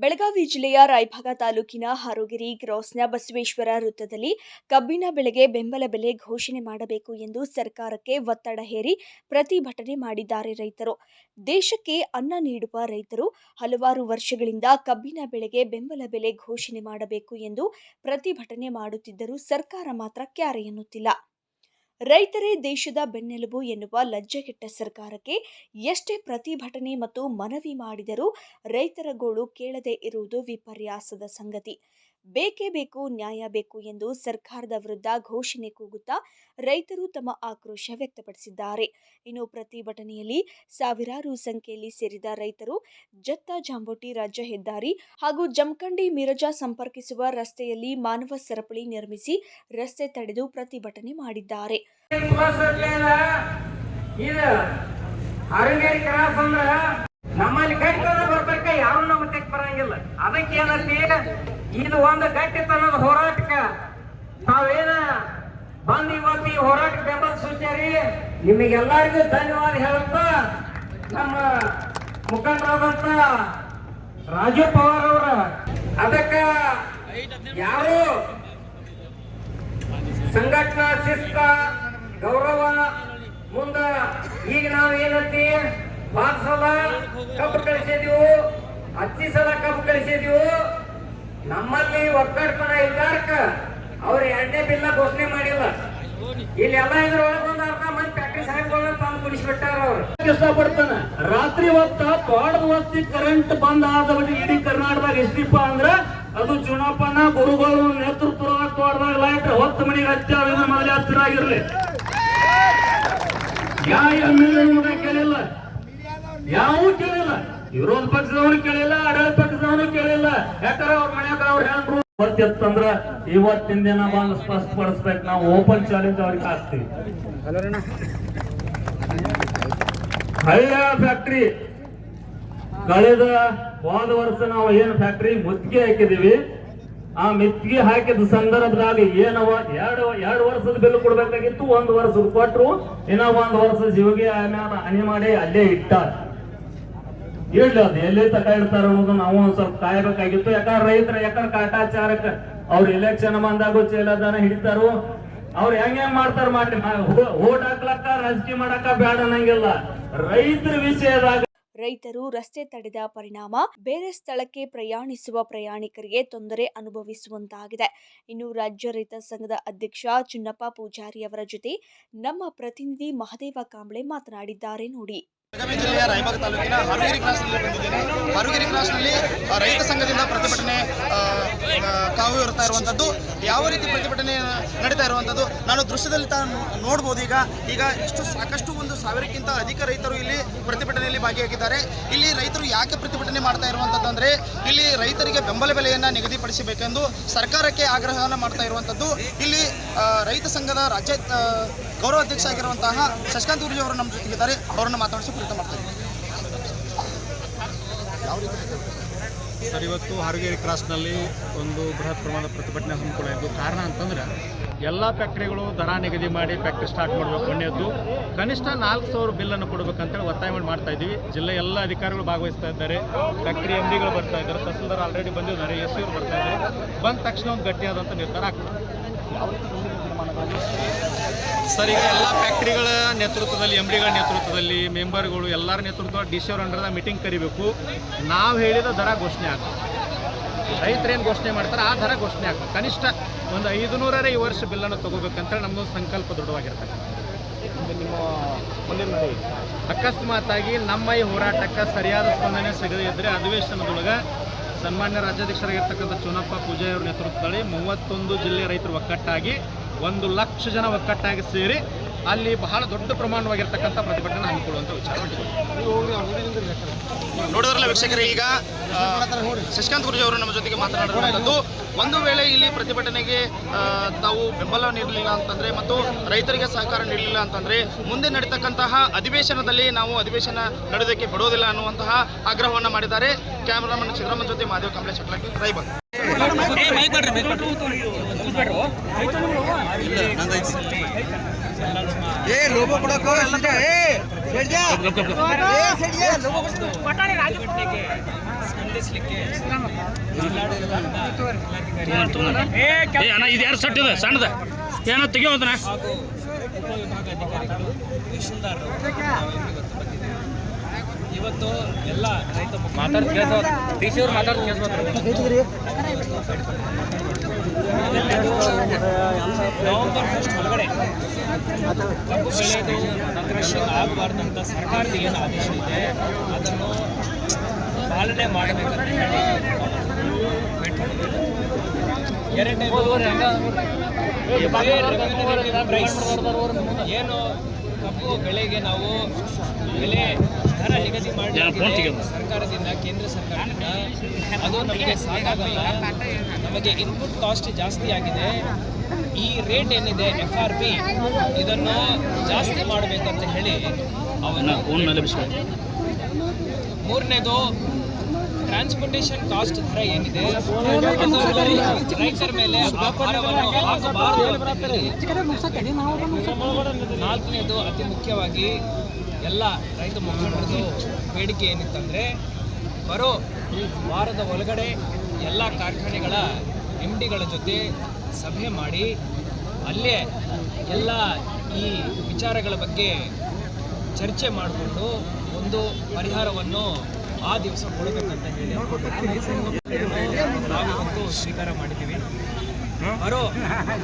ಬೆಳಗಾವಿ ಜಿಲ್ಲೆಯ ರಾಯಭಾಗ ತಾಲೂಕಿನ ಹಾರೋಗಿರಿ ಕ್ರಾಸ್ನ ಬಸವೇಶ್ವರ ವೃತ್ತದಲ್ಲಿ ಕಬ್ಬಿನ ಬೆಳೆಗೆ ಬೆಂಬಲ ಬೆಲೆ ಘೋಷಣೆ ಮಾಡಬೇಕು ಎಂದು ಸರ್ಕಾರಕ್ಕೆ ಒತ್ತಡ ಹೇರಿ ಪ್ರತಿಭಟನೆ ಮಾಡಿದ್ದಾರೆ ರೈತರು. ದೇಶಕ್ಕೆ ಅನ್ನ ನೀಡುವ ರೈತರು ಹಲವಾರು ವರ್ಷಗಳಿಂದ ಕಬ್ಬಿನ ಬೆಳೆಗೆ ಬೆಂಬಲ ಬೆಲೆ ಘೋಷಣೆ ಮಾಡಬೇಕು ಎಂದು ಪ್ರತಿಭಟನೆ ಮಾಡುತ್ತಿದ್ದರೂ ಸರ್ಕಾರ ಮಾತ್ರ ಕ್ಯಾರೆ ಎನ್ನುತ್ತಿಲ್ಲ. ರೈತರೇ ದೇಶದ ಬೆನ್ನೆಲುಬು ಎನ್ನುವ ಲಜ್ಜೆಗೆಟ್ಟ ಸರ್ಕಾರಕ್ಕೆ ಎಷ್ಟೇ ಪ್ರತಿಭಟನೆ ಮತ್ತು ಮನವಿ ಮಾಡಿದರೂ ರೈತರ ಗೋಳು ಕೇಳದೆ ಇರುವುದು ವಿಪರ್ಯಾಸದ ಸಂಗತಿ. ಬೇಕೇ ಬೇಕು, ನ್ಯಾಯ ಬೇಕು ಎಂದು ಸರ್ಕಾರದ ವಿರುದ್ಧ ಘೋಷಣೆ ಕೂಗುತ್ತಾ ರೈತರು ತಮ್ಮ ಆಕ್ರೋಶ ವ್ಯಕ್ತಪಡಿಸಿದ್ದಾರೆ. ಇನ್ನು ಪ್ರತಿಭಟನೆಯಲ್ಲಿ ಸಾವಿರಾರು ಸಂಖ್ಯೆಯಲ್ಲಿ ಸೇರಿದ ರೈತರು ಜತ್ತ ಜಾಂಬೋಟಿ ರಾಜ್ಯ ಹೆದ್ದಾರಿ ಹಾಗೂ ಜಮಖಂಡಿ ಮಿರಜಾ ಸಂಪರ್ಕಿಸುವ ರಸ್ತೆಯಲ್ಲಿ ಮಾನವ ಸರಪಳಿ ನಿರ್ಮಿಸಿ ರಸ್ತೆ ತಡೆದು ಪ್ರತಿಭಟನೆ ಮಾಡಿದ್ದಾರೆ. ನಮ್ಮಲ್ಲಿ ಬರಂಗಿಲ್ಲ. ಅದಕ್ಕೆ ಇದು ಒಂದು ಗಟ್ಟಿತನದ ಹೋರಾಟಕ್ಕ ತಾವೇನ ಬಂದ್ ಇವತ್ತು ಈ ಹೋರಾಟ ಬೆಂಬಲ ಸೂಚ್ಯಾರಿ? ನಿಮಗೆಲ್ಲರಿಗೂ ಧನ್ಯವಾದ ಹೇಳುತ್ತಾ, ನಮ್ಮ ಮುಖಂಡರಾದಂತ ರಾಜು ಪವಾರ್ ಅವರ ಅದಕ್ಕ ಯಾರು ಸಂಘಟನಾ ಶಿಸ್ತ, ಗೌರವ ಮುಂದ ಈಗ ನಾವು ಏನಂತಿ? ಪಾತ್ ಸಲ ಕಬ್ಬು ಕಳಿಸಿದೀವು, ಹತ್ತಿ ಸಲ ಕಬ್ಬು ಕಳಿಸಿದೀವು. ನಮ್ಮಲ್ಲಿ ಒಕ್ಕಡ್ತನ ಇದ್ದಾರ್ಕ ಅವ್ರ ಎರಡನೇ ಬಿಲ್ಲ ಘೋಷಣೆ ಮಾಡಿಲ್ಲ. ಇಲ್ಲಿ ಎಲ್ಲ ಇದ್ರ ಒಂದು ಅರ್ಧ ಮಂದಿ ಫ್ಯಾಕ್ಟ್ರಿ ಸಾಹೇಬ್ಗಳನ್ನ ತಂದು ಕುಡಿಸ್ಬಿಟ್ಟಾರ ಅವ್ರು. ಇಷ್ಟಪಡ್ತಾನ? ರಾತ್ರಿ ಹೊತ್ತ ತೋಟದ ಹೊತ್ತಿ ಕರೆಂಟ್ ಬಂದ್ ಆದ ಇಡೀ ಕರ್ನಾಟಕದಾಗ ಎಷ್ಟಿಪ್ಪ ಅಂದ್ರ ಅದು ಚುನಾಪನ ಗುರುಗಳು, ನೇತೃತ್ವ ತೋಟದಾಗ ಲೈಟ್ ಹೊತ್ತು ಮನೆಗೆ ಹತ್ತಿರ ಇದ್ರ ಹತ್ತಿರ ಆಗಿರ್ಲಿ. ಯಾವ ಎಂ ಎಲ್ ಕೇಳಿಲ್ಲ. ಯಾವ ಕೇಳಿಲ್ಲ. ವಿರೋಧ ಪಕ್ಷದವರು ಕೇಳಿಲ್ಲ, ಆಡಳಿತ ಪಕ್ಷದವನು ಕೇಳಿಲ್ಲ? ಯಾಕಂದ್ರೆ ಅವ್ರ ಮನ್ಯಾಗ ಅವ್ರ ಹೆಂಡ್ರು ಇವತ್ತಿತ್ತಂದ್ರ ಇವತ್ತಿನ ದಿನ ಬಂದು ಸ್ಪಷ್ಟಪಡಿಸ್ಬೇಕು. ನಾವು ಓಪನ್ ಚಾಲೆಂಜ್ ಅವ್ರಿಗೆ ಹಾಕ್ತೀವಿ. ಹಳ್ಳ ಫ್ಯಾಕ್ಟ್ರಿ ಕಳೆದ ಹೋದ ವರ್ಷ ನಾವು ಏನು ಫ್ಯಾಕ್ಟ್ರಿ ಮುತ್ತಿಗೆ ಹಾಕಿದೀವಿ. ಆ ಮೆತ್ತಿಗೆ ಹಾಕಿದ ಸಂದರ್ಭದಾಗ ಏನವ? ಎರಡು ಎರಡು ವರ್ಷದ ಬಿಲ್ ಕೊಡ್ಬೇಕಾಗಿತ್ತು, ಒಂದು ವರ್ಷದ ಕೊಟ್ಟರು ಇನ್ನ ಒಂದು ವರ್ಷ ಜೀವಿಗೆ ಆಮೇಲೆ ಹನಿ ಮಾಡಿ ಅಲ್ಲೇ ಇಟ್ಟಾರ. ಇರ್ಲಿ ಅದು ಎಲ್ಲಿ ತಕ ಇಡ್ತಾರ ನಾವು ಒಂದ್ ಸ್ವಲ್ಪ ಕಾಯಬೇಕಾಗಿತ್ತು. ಯಾಕಂದ್ರೆ ರೈತರ ಯಾಕಂದ್ರೆ ಕಾಟಾಚಾರಕ್ಕ ಅವ್ರು ಎಲೆಕ್ಷನ್ ಬಂದಾಗ ಚೇಲದಾನ ಹಿಡಿತಾರು, ಅವ್ರು ಹೆಂಗ್ ಹೆಂಗ್ ಮಾಡ್ತಾರ ಮಾಡಿ ಓಟ್ ಹಾಕ್ಲಕ್ಕ, ರಾಜಕೀಯ ಮಾಡಕ್ಕ ಬೇಡ ಅನ್ನಂಗಿಲ್ಲ. ರೈತರ ವಿಷಯದಾಗ ರೈತರು ರಸ್ತೆ ತಡೆದ ಪರಿಣಾಮ ಬೇರೆ ಸ್ಥಳಕ್ಕೆ ಪ್ರಯಾಣಿಸುವ ಪ್ರಯಾಣಿಕರಿಗೆ ತೊಂದರೆ ಅನುಭವಿಸುವಂತಾಗಿದೆ. ಇನ್ನು ರಾಜ್ಯ ರೈತ ಸಂಘದ ಅಧ್ಯಕ್ಷ ಚಿನ್ನಪ್ಪ ಪೂಜಾರಿ ಅವರ ಜೊತೆ ನಮ್ಮ ಪ್ರತಿನಿಧಿ ಮಹದೇವ ಕಾಂಬ್ಳೆ ಮಾತನಾಡಿದ್ದಾರೆ ನೋಡಿ. ಬೆಳಗಾವಿ ಜಿಲ್ಲೆಯ ರಾಯಬಾಗ ತಾಲೂಕಿನ ಹಾರುಗಿರಿ ಕ್ರಾಸ್ನಲ್ಲಿ ಬಂದಿದ್ದೇನೆ. ಹಾರುಗಿರಿ ಕ್ರಾಸ್ನಲ್ಲಿ ನಲ್ಲಿ ರೈತ ಸಂಘದಿಂದ ಪ್ರತಿಭಟನೆ ಆ, ಇರ್ತಾ ಇರುವಂಥದ್ದು ಯಾವ ರೀತಿ ಪ್ರತಿಭಟನೆ ನಡೀತಾ ಇರುವಂಥದ್ದು ನಾನು ದೃಶ್ಯದಲ್ಲಿ ತಾನು ನೋಡ್ಬೋದು ಈಗ. ಈಗ ಇಷ್ಟು ಸಾಕಷ್ಟು ಒಂದು ಸಾವಿರಕ್ಕಿಂತ ಅಧಿಕ ರೈತರು ಇಲ್ಲಿ ಪ್ರತಿಭಟನೆಯಲ್ಲಿ ಭಾಗಿಯಾಗಿದ್ದಾರೆ. ಇಲ್ಲಿ ರೈತರು ಯಾಕೆ ಪ್ರತಿಭಟನೆ ಮಾಡ್ತಾ ಇರುವಂಥದ್ದು ಅಂದರೆ ಇಲ್ಲಿ ರೈತರಿಗೆ ಬೆಂಬಲ ಬೆಲೆಯನ್ನು ನಿಗದಿಪಡಿಸಬೇಕೆಂದು ಸರ್ಕಾರಕ್ಕೆ ಆಗ್ರಹವನ್ನು ಮಾಡ್ತಾ ಇರುವಂಥದ್ದು ಇಲ್ಲಿ ರೈತ ಸಂಘದ ರಾಜ್ಯ ಆ, ಗೌರವ ಅಧ್ಯಕ್ಷ ಆಗಿರುವಂತಹ ಶಶಿಕಾಂತ್ ಗುರುಜಿ ಅವರು ನಮ್ಮ ಜೊತೆಗಿದ್ದಾರೆ. ಅವರನ್ನು ಮಾತಾಡಿಸಿ ಕುರಿತು ಮಾಡ್ತಾರೆ ಸರ್, ಇವತ್ತು ಹಾರುಗೇರಿ ಕ್ರಾಸ್ನಲ್ಲಿ ಒಂದು ಬೃಹತ್ ಪ್ರಮಾಣದ ಪ್ರತಿಭಟನೆ ಹಮ್ಮಿಕೊಳ್ಳಿದ್ದು ಕಾರಣ ಅಂತಂದ್ರೆ ಎಲ್ಲ ಫ್ಯಾಕ್ಟ್ರಿಗಳು ದರ ನಿಗದಿ ಮಾಡಿ ಫ್ಯಾಕ್ಟ್ರಿ ಸ್ಟಾರ್ಟ್ ಮಾಡಬೇಕು ಅನ್ನೋದು. ಕನಿಷ್ಠ ನಾಲ್ಕು ಸಾವಿರ ಬಿಲ್ಲನ್ನು ಕೊಡಬೇಕಂತೇಳಿ ಒತ್ತಾಯ ಮಾಡಿ ಮಾಡ್ತಾ ಇದ್ದೀವಿ. ಜಿಲ್ಲೆ ಎಲ್ಲ ಅಧಿಕಾರಿಗಳು ಭಾಗವಹಿಸ್ತಾ ಇದ್ದಾರೆ. ಫ್ಯಾಕ್ಟ್ರಿ ಎಂ ಡಿಗಳು ಬರ್ತಾ ಇದ್ದಾರೆ. ತಹಸೀಲ್ದಾರ್ ಆಲ್ರೆಡಿ ಬಂದಿದ್ದಾರೆ. ಎಸ್ ಸಿ ಬರ್ತಾ ಇದ್ದಾರೆ. ಬಂದ ತಕ್ಷಣ ಒಂದು ಗಟ್ಟಿಯಾದಂಥ ನಿರ್ಧಾರ ಆಗ್ತದೆ. ಸರ್ ಈಗ ಎಲ್ಲ ಫ್ಯಾಕ್ಟ್ರಿಗಳ ನೇತೃತ್ವದಲ್ಲಿ ಎಂ ಡಿಗಳ ನೇತೃತ್ವದಲ್ಲಿ ಮೆಂಬರ್ಗಳು ಎಲ್ಲರ ನೇತೃತ್ವ ಡಿ ಸಿ ಅವ್ರ ಅಂಡರ್ದ ಮೀಟಿಂಗ್ ಕರಿಬೇಕು. ನಾವು ಹೇಳಿದ ದರ ಘೋಷಣೆ ಆಗ್ತದೆ. ರೈತರೇನು ಘೋಷಣೆ ಮಾಡ್ತಾರೆ ಆ ದರ ಘೋಷಣೆ ಆಗ್ತದೆ. ಕನಿಷ್ಠ ಒಂದು ಐದು ನೂರರ ಈ ವರ್ಷ ಬಿಲ್ಲನ್ನು ತಗೋಬೇಕಂತೇಳಿ ನಮ್ಮದು ಸಂಕಲ್ಪ ದೃಢವಾಗಿರ್ತದೆ. ನಿಮ್ಮ ಮುಂದಿನ ಅಕಸ್ಮಾತಾಗಿ ನಮ್ಮ ಈ ಹೋರಾಟಕ್ಕೆ ಸರಿಯಾದ ಸ್ಪಂದನೆ ಸಿಗದಿದ್ದರೆ ಅಧಿವೇಶನದೊಳಗೆ ಸನ್ಮಾನ್ಯ ರಾಜ್ಯಾಧ್ಯಕ್ಷರಾಗಿರ್ತಕ್ಕಂಥ ಚುನಪ್ಪ ಪೂಜಾರಿ ಅವರ ನೇತೃತ್ವದಲ್ಲಿ ಮೂವತ್ತೊಂದು ಜಿಲ್ಲೆ ರೈತರು ಒಕ್ಕಟ್ಟಾಗಿ ಒಂದು ಲಕ್ಷ ಜನ ಒಕ್ಕಟ್ಟಾಗಿ ಸೇರಿ ಅಲ್ಲಿ ಬಹಳ ದೊಡ್ಡ ಪ್ರಮಾಣವಾಗಿರ್ತಕ್ಕಂಥ ಪ್ರತಿಭಟನೆ ಹಮ್ಮಿಕೊಳ್ಳುವಂಥ ವಿಚಾರ ನೋಡಿದ್ರಲ್ಲ ವೀಕ್ಷಕರೇ ಈಗ ಶಶಿಕಾಂತ್ ಗುರುಜಿ ಅವರು ನಮ್ಮ ಜೊತೆಗೆ ಮಾತನಾಡಿರುವಂಥದ್ದು ಒಂದು ವೇಳೆ ಇಲ್ಲಿ ಪ್ರತಿಭಟನೆಗೆ ತಾವು ಬೆಂಬಲ ನೀಡಲಿಲ್ಲ ಅಂತಂದ್ರೆ ಮತ್ತು ರೈತರಿಗೆ ಸಹಕಾರ ನೀಡಲಿಲ್ಲ ಅಂತಂದ್ರೆ ಮುಂದೆ ನಡೀತಕ್ಕಂತಹ ಅಧಿವೇಶನದಲ್ಲಿ ನಾವು ಅಧಿವೇಶನ ನಡೆಯೋದಕ್ಕೆ ಬಿಡೋದಿಲ್ಲ ಅನ್ನುವಂತಹ ಆಗ್ರಹವನ್ನು ಮಾಡಿದ್ದಾರೆ. ಕ್ಯಾಮರಾಮನ್ ಸಿದ್ದರಾಮನ್ ಜೊತೆ ಮಾದೇವ್ ಕಂಪ್ಲೇಶ್ ರಾಯಬಾಗ್ ಸ್ಪಂದಿಸಲಿಕ್ಕೆ ಏ ಅಣ್ಣ ಇದು ಯಾರು ಸಟ್ ಇದೆ? ಸಣ್ಣದ? ಏನ ನಾವು ಇಲ್ಲಿ ಇವತ್ತು ಬಂದಿದ್ದೇವೆ ಇವತ್ತು ಮಾತಾಡ್ತಾ ರೈತ ನವೆಂಬರ್ ಫಸ್ಟ್ ಒಳಗಡೆ ಕಬ್ಬು ಬೆಳೆದು ಕ್ರಷಿಂಗ್ ಆಗಬಾರ್ದಂತ ಸರ್ಕಾರದ ಏನು ಆದೇಶ ಇದೆ ಅದನ್ನು ಪಾಲನೆ ಮಾಡಬೇಕಂತ ಹೇಳಿ ಎರಡನೇ ಪ್ರೈಸ್ ಏನು ಕಬ್ಬು ಬೆಳೆಗೆ ನಾವು ಬೆಲೆ ದರ ನಿಗದಿ ಮಾಡಿ ಸರ್ಕಾರದಿಂದ ಕೇಂದ್ರ ಸರ್ಕಾರದಿಂದ. ಅದು ನಮಗೆ ಸಾಕಾಗಲ್ಲ. ನಮಗೆ ಇನ್ಪುಟ್ ಕಾಸ್ಟ್ ಜಾಸ್ತಿ ಆಗಿದೆ. ಈ ರೇಟ್ ಏನಿದೆ ಎಫ್ ಆರ್ ಪಿ ಇದನ್ನು ಜಾಸ್ತಿ ಮಾಡಬೇಕಂತ ಹೇಳಿ ಮೇಲೆ ಮೂರನೇದು ಟ್ರಾನ್ಸ್ಪೋರ್ಟೇಷನ್ ಕಾಸ್ಟ್ ದರ ಏನಿದೆ? ರೈತರ ಮೇಲೆ. ನಾಲ್ಕನೇದು ಅತಿ ಮುಖ್ಯವಾಗಿ ಎಲ್ಲ ರೈತ ಮುಖಂಡರದು ಬೇಡಿಕೆ ಏನಿತ್ತಂದರೆ ಬರೋ ವಾರದ ಒಳಗಡೆ ಎಲ್ಲ ಕಾರ್ಖಾನೆಗಳ ಎಂ ಡಿಗಳ ಜೊತೆ ಸಭೆ ಮಾಡಿ ಅಲ್ಲೇ ಎಲ್ಲ ಈ ವಿಚಾರಗಳ ಬಗ್ಗೆ ಚರ್ಚೆ ಮಾಡಿಕೊಂಡು ಒಂದು ಪರಿಹಾರವನ್ನು ಆ ದಿವಸ ಕೊಡಬೇಕಂತ ಹೇಳಿ ನಾವಿವತ್ತು ಸ್ವೀಕಾರ ಮಾಡಿದ್ದೀವಿ. ಬರೋ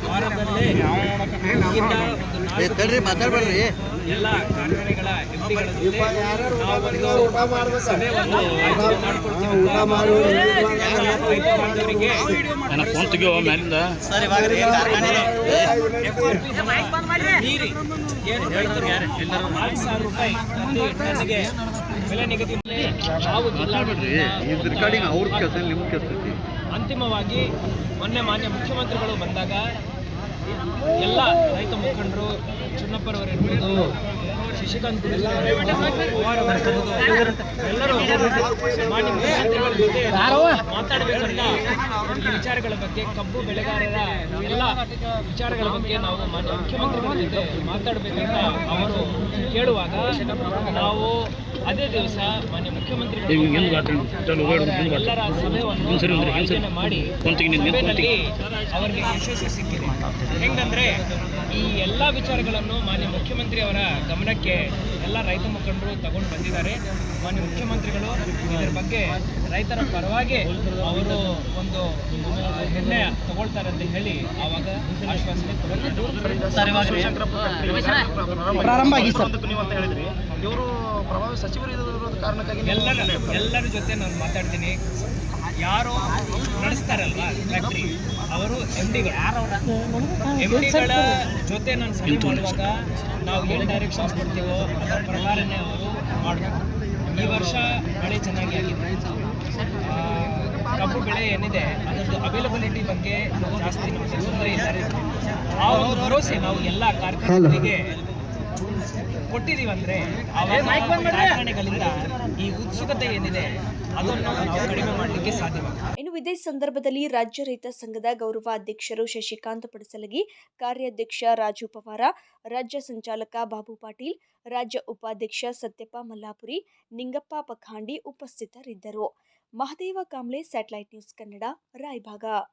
ವಾರದಲ್ಲೇ ಈಗಿಂದ ಮಾತಾಡ್ಬೇಡ್ರಿ ಎಲ್ಲ ಕಾರ್ಖಾನೆಗಳ ಅಣ್ಣ ಫೋನ್ ತೆಗಿಯೋ ಮ್ಯಾಲಿಂದ. FRP ಮೀರಿ. ಏನು ರೈತರು ನಾಲ್ಕು ಸಾವಿರ ರೂಪಾಯಿ ಪ್ರತಿ ಟನ್ನಿಗೆ ಬೆಲೆ ನಿಗದಿ ಮಾಡಿ. ನಿಮ್ಮ ಜಿಲ್ಲಾಡಳಿತದಿಂದ ಅಂತಿಮವಾಗಿ ಮೊನ್ನೆ ಮಾನ್ಯ ಮುಖ್ಯಮಂತ್ರಿಗಳು ಬಂದಾಗ ಎಲ್ಲ ರೈತ ಮುಖಂಡರು ಚುನ್ನಪ್ಪರವರು ಇರ್ಬೋದು ಶಶಿಕಾಂತ್ ಎಲ್ಲರೂ ಮಾತಾಡಬೇಕಂತ ವಿಚಾರಗಳ ಬಗ್ಗೆ ಕಬ್ಬು ಬೆಳೆಗಾರರ ಎಲ್ಲ ವಿಚಾರಗಳ ಬಗ್ಗೆ ನಾವು ಮಾನ್ಯ ಮುಖ್ಯಮಂತ್ರಿಗಳ ಜೊತೆ ಮಾತಾಡಬೇಕಂತ ಅವರು ಕೇಳುವಾಗ ನಾವು ಅದೇ ದಿವಸ ಮಾನ್ಯ ಮುಖ್ಯಮಂತ್ರಿಗಳು ಎಲ್ಲರ ಸಭೆಯನ್ನು ಮಾಡಿ ಅವರಿಗೆ ಯಶಸ್ಸು ಸಿಕ್ಕಿದೆ. ಹೆಂಗಂದ್ರೆ ಈ ಎಲ್ಲ ವಿಚಾರಗಳನ್ನು ಮಾನ್ಯ ಮುಖ್ಯಮಂತ್ರಿ ಅವರ ಗಮನಕ್ಕೆ ಎಲ್ಲ ರೈತ ಮುಖಂಡರು ತಗೊಂಡು ಬಂದಿದ್ದಾರೆ. ಮಾನ್ಯ ಮುಖ್ಯಮಂತ್ರಿಗಳು ಇದರ ಬಗ್ಗೆ ರೈತರ ಪರವಾಗಿ ಅವರು ಒಂದು ನಿರ್ಣಯ ತಗೊಳ್ತಾರೆ ಅಂತ ಹೇಳಿ ಆವಾಗ ಆಶ್ವಾಸನೆ ಪ್ರಾರಂಭ ಆಗಿ ಸರ್. ಇವರು ಪ್ರಭಾವಿ ಸಚಿವರು ಇರೋದ್ರ ಕಾರಣಕ್ಕಾಗಿ ಎಲ್ಲರ ಎಲ್ಲರ ಜೊತೆ ನಾನು ಮಾತಾಡ್ತೀನಿ. ಯಾರು ನಡೆಸ್ತಾರಲ್ವಾ ಫ್ಯಾಕ್ಟ್ರಿ ಅವರು ಎಂ ಡಿಗಳು ಎಂ ಡಿಗಳ ಜೊತೆ ನಾನು ಸಭೆ ಮಾಡುವಾಗ ನಾವು ಏನು ಡೈರೆಕ್ಷನ್ಸ್ ಕೊಡ್ತೀವೋ ಅದರ ಪ್ರಕಾರನೇ ಅವರು ಮಾಡಬೇಕು. ಈ ವರ್ಷ ಮಳೆ ಚೆನ್ನಾಗಿ ಆಗಿದೆ. ಆ, ಕಬ್ಬು ಬೆಳೆ ಏನಿದೆ ಅದರದ್ದು ಅವೈಲಬಿಲಿಟಿ ಬಗ್ಗೆ ಜಾಸ್ತಿ ನಮಗೆ ತೊಂದರೆ ಇಲ್ಲ ಆ ಒಂದು ಭರವಸೆ ನಾವು ಎಲ್ಲ ಕಾರ್ಖಾನೆಗಳಿಗೆ ಕೊಟ್ಟಿದ್ದೀವಿ ಅಂದರೆ ಆವಾಗ ಕಾರ್ಖಾನೆಗಳಿಂದ ಈ ಉತ್ಸುಕತೆ ಏನಿದೆ ಇನ್ನು ಇದೇ ಸಂದರ್ಭದಲ್ಲಿ ರಾಜ್ಯ ರೈತ ಸಂಘದ ಗೌರವ ಅಧ್ಯಕ್ಷರು ಶಶಿಕಾಂತ್ ಪಡಸಲಗಿ, ಕಾರ್ಯಾಧ್ಯಕ್ಷ ರಾಜು ಪವಾರ, ರಾಜ್ಯ ಸಂಚಾಲಕ ಬಾಬು ಪಾಟೀಲ್, ರಾಜ್ಯ ಉಪಾಧ್ಯಕ್ಷ ಸತ್ಯಪ್ಪ ಮಲ್ಲಾಪುರಿ, ನಿಂಗಪ್ಪ ಪಖಾಂಡಿ ಉಪಸ್ಥಿತರಿದ್ದರು. Mahadeva Kamble, satellite news Kannada, Raibag.